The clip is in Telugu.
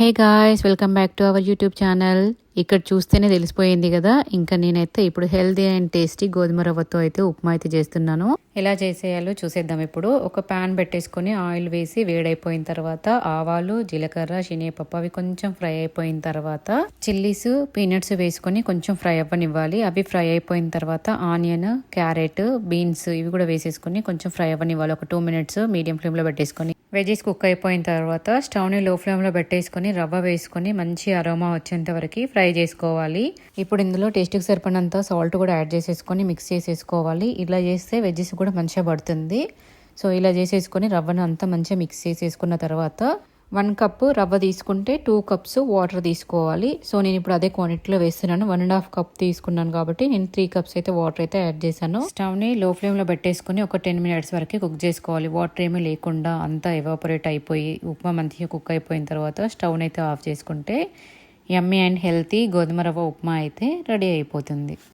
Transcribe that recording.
Hey guys welcome back to our YouTube channel. ఇక్కడ చూస్తేనే తెలిసిపోయింది కదా ఇంకా నేనైతే ఇప్పుడు హెల్దీ అండ్ టేస్టీ గోధుమ రవ్వతో అయితే ఉప్మా అయితే చేస్తున్నాను. ఎలా చేసేయాలో చూసేద్దాం ఇప్పుడు. ఒక పాన్ పెట్టేసుకొని ఆయిల్ వేసి వేడైపోయిన తర్వాత ఆవాలు జీలకర్ర శనగపప్పు అవి కొంచెం ఫ్రై అయిపోయిన తర్వాత చిల్లీస్ పీనట్స్ వేసుకొని కొంచెం ఫ్రై అవ్వనివ్వాలి. అవి ఫ్రై అయిపోయిన తర్వాత ఆనియన్ క్యారెట్ బీన్స్ ఇవి కూడా వేసేసుకొని కొంచెం ఫ్రై అవ్వనివ్వాలి. ఒక టూ మినిట్స్ మీడియం ఫ్లేమ్లో పెట్టేసుకొని వెజీస్ కుక్ అయిపోయిన తర్వాత స్టవ్ని లో ఫ్లేమ్లో పెట్టేసుకొని రవ్వ వేసుకొని మంచి అరోమా వచ్చేంత వరకు ఫ్రై చేసుకోవాలి. ఇప్పుడు ఇందులో టేస్ట్కి సరిపడినంత సాల్ట్ కూడా యాడ్ చేసేసుకొని మిక్స్ చేసేసుకోవాలి. ఇలా చేస్తే వెజ్జెస్ కూడా మంచిగా పడుతుంది. సో ఇలా చేసేసుకొని రవ్వను అంతా మంచిగా మిక్స్ చేసేసుకున్న తర్వాత వన్ కప్ రవ్వ తీసుకుంటే టూ కప్స్ వాటర్ తీసుకోవాలి. సో నేను ఇప్పుడు అదే క్వాంటిటీలో వేస్తున్నాను. వన్ అండ్ హాఫ్ కప్ తీసుకున్నాను కాబట్టి నేను త్రీ కప్స్ అయితే వాటర్ అయితే యాడ్ చేశాను. స్టవ్ని లో ఫ్లేమ్లో పెట్టేసుకుని ఒక టెన్ మినిట్స్ వరకు కుక్ చేసుకోవాలి. వాటర్ ఏమీ లేకుండా అంతా ఎవాపరేట్ అయిపోయి ఉప్మా మంచిగా కుక్ అయిపోయిన తర్వాత స్టవ్ని అయితే ఆఫ్ చేసుకుంటే యమ్మీ అండ్ హెల్తీ గోధుమ రవ్వ ఉప్మా అయితే రెడీ అయిపోతుంది.